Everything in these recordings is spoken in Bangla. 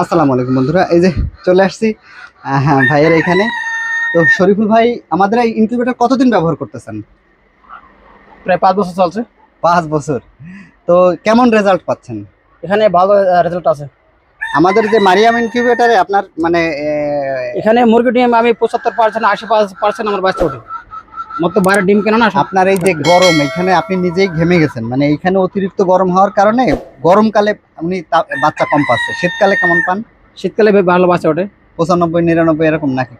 আসসালামু আলাইকুম বন্ধুরা এই যে চলে আসছি হ্যাঁ ভাইয়ের এখানে। তো শরীফুল ভাই আমাদের এই ইনকিউবেটর কতদিন ব্যবহার করতেছেন? প্রায় পাঁচ বছর চলছে। পাঁচ বছর। তো কেমন রেজাল্ট পাচ্ছেন? এখানে ভালো রেজাল্ট আছে। আমাদের যে মারিয়াম ইনকিউবেটরে আপনার মানে এখানে মুরগি ডিম আমি পঁচাত্তর পার্সেন্ট আশি পার্সেন্ট আমার বাচ্চা ওঠে। মতো বাইরে ডিম কেনা না আপনার এই যে গরম এখানে আপনি নিজেই ঘেমে গেছেন। মানে এইখানে অতিরিক্ত গরম হওয়ার কারণে গরমকালে আপনি বাচ্চা কম পাচ্ছে। শীতকালে কেমন পান? শীতকালে ভালো বাচ্চা ওঠে। পঁচানব্বই নিরানব্বই এরকম নাকি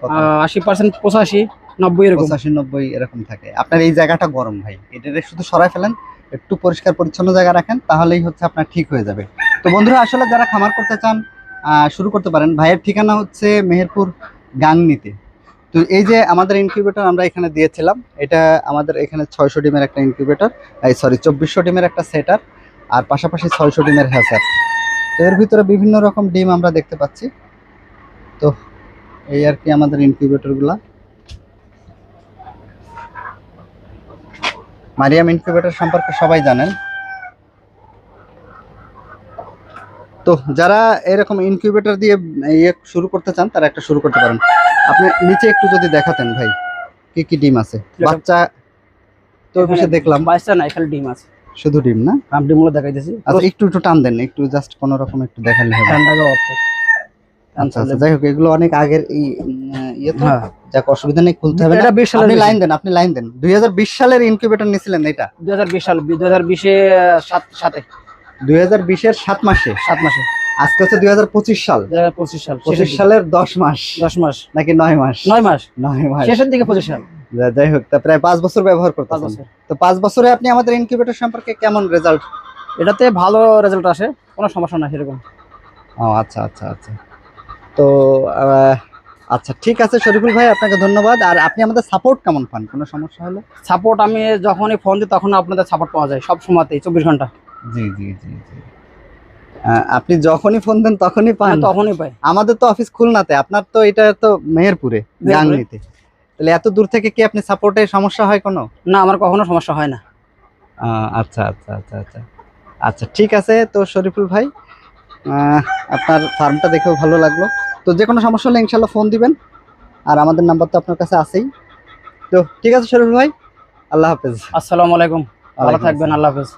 আশি পার্সেন্ট পঁচাশি নব্বই এরকম। পঁচাশি নব্বই এরকম থাকে। আপনার এই জায়গাটা গরম ভাই। এটারে শুধু সরাই ফেলেন একটু পরিষ্কার পরিচ্ছন্ন জায়গা রাখেন তাহলেই হচ্ছে আপনার ঠিক হয়ে যাবে। তো বন্ধুরা আসলে যারা খামার করতে চান আহ, শুরু করতে পারেন। ভাইয়ের ঠিকানা হচ্ছে মেহেরপুর গাংনিতে। তো এই যে আমাদের ইনকিউবেটর আমরা এখানে দিয়েছিলাম, এটা আমাদের এখানে ছয়শো ডিমের একটা ইনকিউবেটর এই সরি চব্বিশশো ডিমের একটা সেটার আর পাশাপাশি ছয়শো ডিমের হ্যাসার তো এর ভিতরে বিভিন্ন রকম ডিম আমরা দেখতে পাচ্ছি। তো এই আর কি আমাদের ইনকিউবেটরগুলা মারিয়াম ইনকিউবেটর সম্পর্কে সবাই জানেন। তো যারা এরকম ইনকিউবেটর দিয়ে ইয়ে শুরু করতে চান তারা একটা শুরু করতে পারেন। আপনি নিচে একটু যদি দেখাতেন ভাই কি কি ডিম আছে? বাচ্চা তো অফিসে দেখলাম। বাচ্চা না এখানে ডিম আছে। শুধু ডিম না? আমি ডিমগুলো দেখাইতেছি। আচ্ছা একটু একটু টান দেন একটু জাস্ট কোনো রকম একটু দেখালে হবে। ঠান্ডাকে অফ আচ্ছা আচ্ছা যাই হোক এগুলো অনেক আগের এই ইয়ে তো। হ্যাঁ। যাক অসুবিধা নেই খুলতে হবে এটা সালের লাইন দেন আপনি লাইন দেন। দুই হাজার বিশ সালের ইনকিউবেটর নিয়েছিলেন এটা? দুই হাজার বিশ সাল দুই হাজার বিশে সাত সাতে। দুই হাজার বিশের সাত মাসে। সাত মাসে। আজকে হচ্ছে দুই হাজার পঁচিশ সাল। পঁচিশ সাল পঁচিশ সালের দশ মাস। দশ মাস। নাকি নয় মাস? নয় মাস। নয় মাস। শেষের দিকে পঁচিশ সাল। যাই হোক তা প্রায় পাঁচ বছর ব্যবহার বছর। তো পাঁচ বছরে আপনি আমাদের ইনকিউবেটর সম্পর্কে কেমন রেজাল্ট এটাতে ভালো রেজাল্ট আসে কোনো সমস্যা না সেরকম। ও আচ্ছা আচ্ছা আচ্ছা। তো আচ্ছা ঠিক আছে শরীফুল ভাই আপনাকে ধন্যবাদ। আর আপনি আমাদের সাপোর্ট কেমন পান? কোনো সমস্যা হলে? সাপোর্ট আমি যখনই ফোন দিই তখন আপনাদের সাপোর্ট পাওয়া যায় সব সময়তেই চব্বিশ ঘণ্টা। জি জি জি জি। আহ, আপনি যখনই ফোন দেন তখনই পান। তখনই পাই। আমাদের তো অফিস খুলনাতে আপনার তো এটা তো মেহেরপুরে মেহেরপুরে। গাংনিতে তাহলে এত দূর থেকে কি আপনি সাপোর্টে সমস্যা হয় কোনো? না আমার কখনো সমস্যা হয় না। আচ্ছা আচ্ছা আচ্ছা আচ্ছা। আচ্ছা ঠিক আছে তো শরীফুল ভাই। আপনার ফার্মটা দেখেও ভালো লাগল। তো যে কোনো সমস্যা হলে ইনশাল্লাহ ফোন দিবেন। আর আমাদের নাম্বার তো আপনার কাছে আছেই। তো ঠিক আছে শরীফুল ভাই আল্লাহ হাফেজ। আসসালামু আলাইকুম। ভালো থাকবেন আল্লাহ হাফেজ।